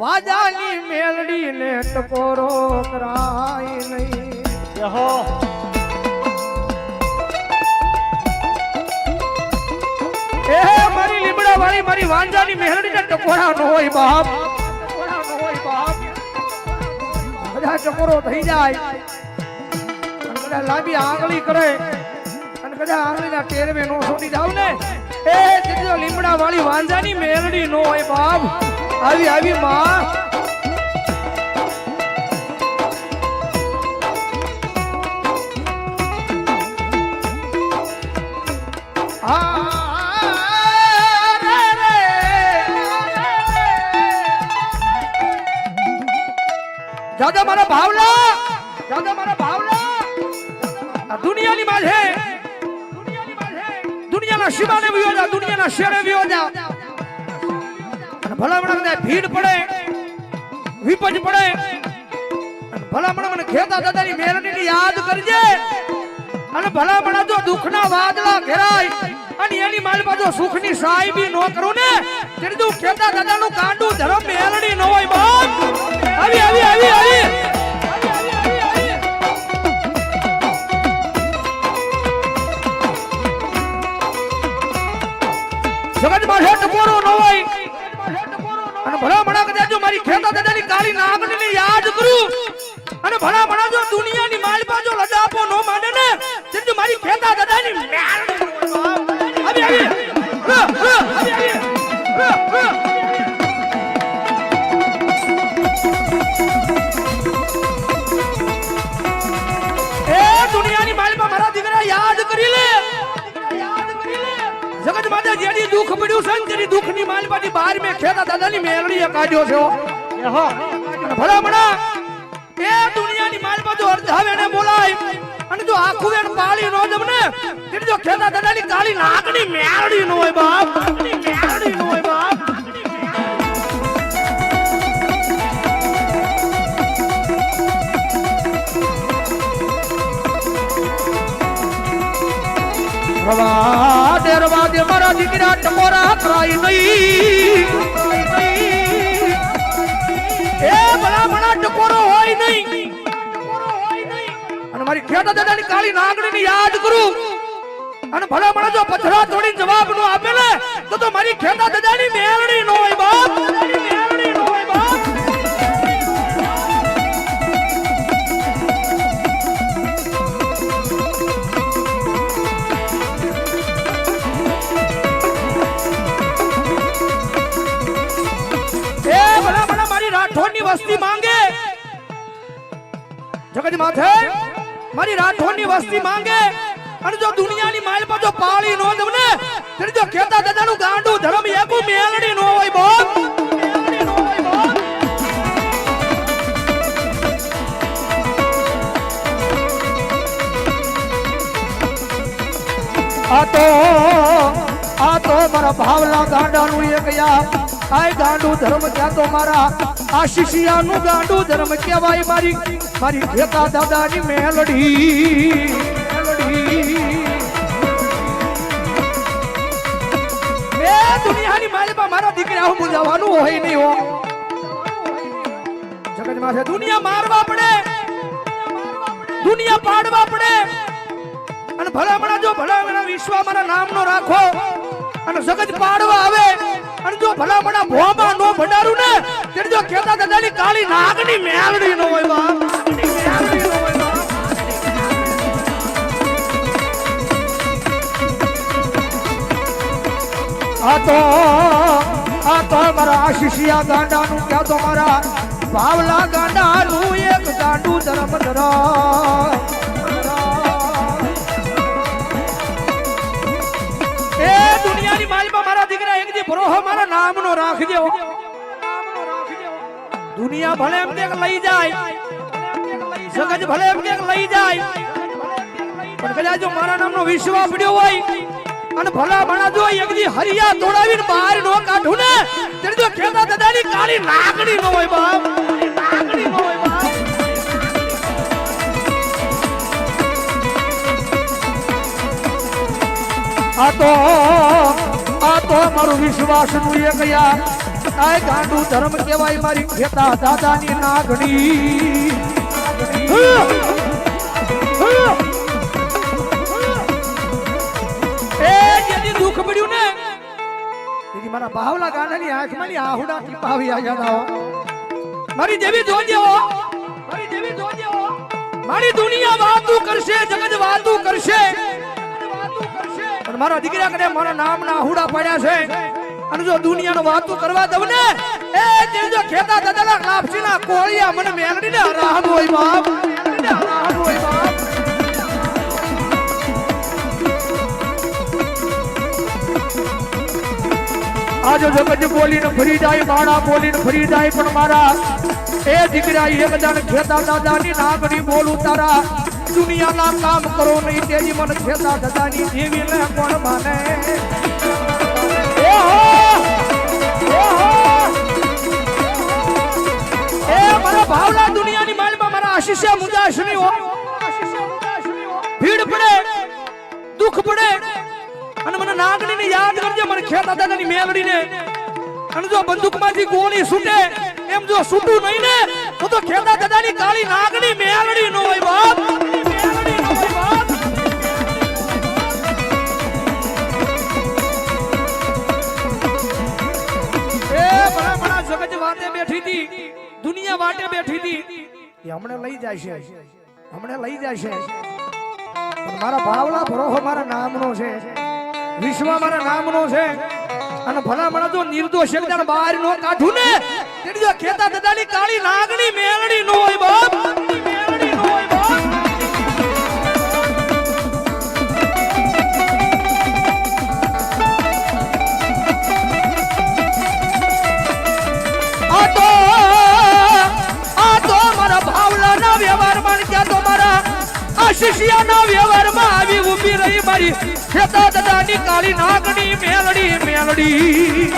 વાજાની મેલડી ને ટકોરો કરાય નહીં. યહો. એ મારી લીમડા વાળી મારી વાંજાની મેલડી ને ટકોરા નો હોય બાપ. બધા ટકોરો થઈ જાય. અને કદાચ લાંબી આંગળી કરે. અને કદાચ આંગળીના ટેરવે નો છોડી જાવ ને એ લીમડા વાળી વાંજાની મેલડી નો હોય બાપ. આવી આવી માં દાદા મારા ભાવલા દાદા મારા ભાવલા દુનિયાની માલ હે દુનિયાની માঝે દુનિયાના શિવાને વિયોજા દુનિયાના શેરે વિયો જા અને ભલામણ ને ભીડ પડે, વિપજ પડે. ભલામણ મને ખેતા દાદાની મેલડીની યાદ કરજે. અને ભલામણ જો દુઃખના વાદળા ઘેરાય, અને એની માલમાં જો સુખની સાહેબી નો કરું ને. ત્યારે તું ખેતા દાદાનું કાંડું ધરમ મહેરણી ન હોય બાપ. અને ભણા મણા જો દુનિયાની માલપા જો લડાપો નો માંડે ને. તે મારી ખેતા દાદાની આવી આવી આવી. આવી જગત માથે જેની દુઃખ પડ્યું છે ને તેની દુઃખની માલપાની બહાર મેં ખેતા દાદાની મેલડીએ કાઢ્યો છે. યહો ભલામણા એ દુનિયાની માલ બધું અર્ધાવે ને બોલાય. અને જો આખું વેણ પાળી નો જમને એટલે જો ખેતા દાદાની કાળી નાગની મેલડી નો હોય બાપ. નાકની નો હોય બાપ રવા ડેરવા દે મારા દીકરા નહીં. એ ભલા ભલા ટકોરો હોય નહીં. અને મારી ખેડા દાદાની કાળી નાગણીને યાદ કરું. અને ભલા ભલા જો પથરા તોડીને જવાબ નો આપે ને, તો તો મારી ખેડા દાદાની મેળણી નો હોય બાપ. મેલડી નો હોય વસ્તી માંગે જગત માથે મારી રાઠોડની વસ્તી માંગે અને જો દુનિયાની માલ પર જો પાળી નો તમને ને ત્યારે જો ખેતા દાદાનું ગાંડું ધર્મ એકું મેલડી નો હોય બોલ આ તો આ તો મારા ભાવલા ગાંડાનું એક યાર આ ગાંડું ધર્મ ક્યાં તો મારા? આશીષિયાનું ગાંડું ધર્મ કહેવાય મારી. મારી ખેતા દાદાની મેલડી. એ દુનિયાની માલમાં મારા દીકરા હું જવાનું હોય નહીં હો. જગત માથે દુનિયા મારવા પડે. દુનિયા પાડવા પડે. અને ભલામણા જો ભલામણા વિશ્વ મારા નામનો રાખો. અને જગત પાડવા આવે. અને જો ભલામણા ભોમાં નો ભંડારું ને, ત્યારે જો ખેતા દાદાની કાળી નાગની મેલડી નો હોય બાપ. આ તો આ તો મારા આશીષિયા ગાંડાનું ક્યાં તો મારા ભાવલા ગાંડાનું એક ગાંડું ધરમ ધરા દીકરા મારા નામ નો રાખજો દુનિયા ભલે એમ દેખ લઈ જાય, જગત ભલે એમ દેખ લઈ જાય, પણ કદાચ જો મારા નામનો વિશ્વાસ પડ્યો હોય અને ભલા ભણા જો એક દી હરિયા તોડાવીને બહાર નો કાઢું ને, ત્યારે જો ખેતા દાદાની કાળી લાકડી નો હોય બાપ લાકડી નો હોય બાપ. આ તો આ તો મારું વિશ્વાસનું એક યાર આ ગાંડુ ધર્મ કહેવાય મારી ખેતા દાદાની નાગણી. એ જેની દુઃખ પડ્યું ને. તેથી મારા બાવલા ગાંડાની આંખમાં ની આહુડા ટીપા આવી આવ્યા હતા મારી દેવી જોજે હો. મારી દેવી જોજે હો. મારી દુનિયા વાતું કરશે જગત વાતું કરશે. અને મારા દીકરા કને મારા નામના હુડા પડ્યા છે. અને જો દુનિયાનો વાતો કરવા દઉં ને, એ તે જો ખેતા દાદાના લાપસીના કોળિયા મને મેલડીને હરાહમ હોય હોય બાપ આજો જગત બોલીને ફરી જાય, બાળા બોલીને ફરી જાય, પણ મારા એ દીકરા એક દાન ખેતા દાદાની નાગણી બોલું તારા. દુનિયાના કામ કરો નહીં તેની મન ખેતા દાદાની દેવી ને કોણ માને? ભાવલા દુનિયાની માલમાં મારા આશીષે મુદાશની હો. ભીડ પડે, દુઃખ પડે, અને મને નાગણીને યાદ કરજે, મને ખેતા દાદાની મેલડીને. અને જો બંદૂકમાંથી ગોળી છૂટે, એમ જો છૂટું નહીં ને, તો ખેતા દાદાની કાળી નાગણી મેલડી નો હોય બાપ. હમણે લઈ છે હમણે લઈ જશે. મારા ભાવલા ભરોહો મારા નામનો છે. વિશ્વ મારા નામનો છે. અને ભલામણા જો નિર્દોષ એકદમ બહાર નો કાઢું ને તેની જો ખેતા દાદાની કાળી લાગણી મેળણી નો હોય બાપ. શિષ્યના વ્યવહારમાં આવી ઊભી રહી મારી. ખેતા દાદાની કાળી નાગણી મેલડી મેલડી.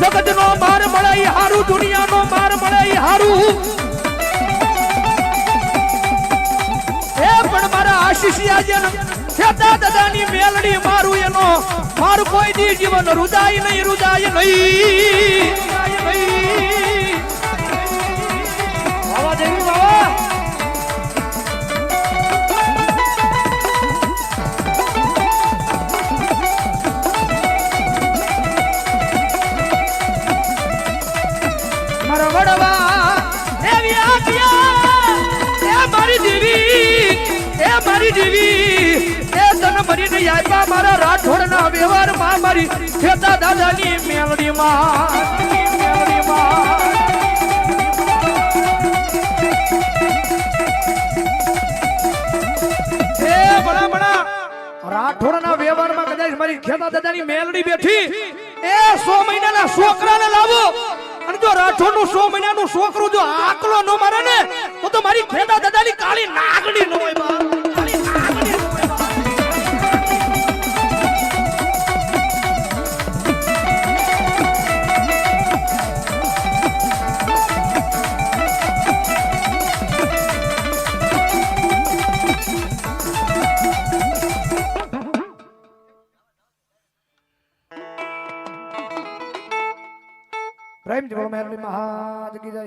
જગતનો માર મળે ઈ હારું, દુનિયાનો માર મળે ઈ હારું. આશીષિયા જેન ખેતા દાદાની મેલડી મારું એનો, મારું કોઈ દી જીવન રુદાય નહીં રુદાય નહીં. મરીને આપ્યા મારા રાઠોડના વ્યવહારમાં મારી ખેતા દાદાની મેલડીમાં. રાઠોડના વ્યવહારમાં કદાચ મારી ખેતા દાદાની મેલડી બેઠી. એ સો મહિનાના છોકરાને લાવો. અને જો રાઠોડનું સો મહિનાનું છોકરું જો આકલો ન મારે ને, તો તો મારી ખેતા દાદાની કાળી નાગણી ન હોય મેરડી મહારાજ કી જય.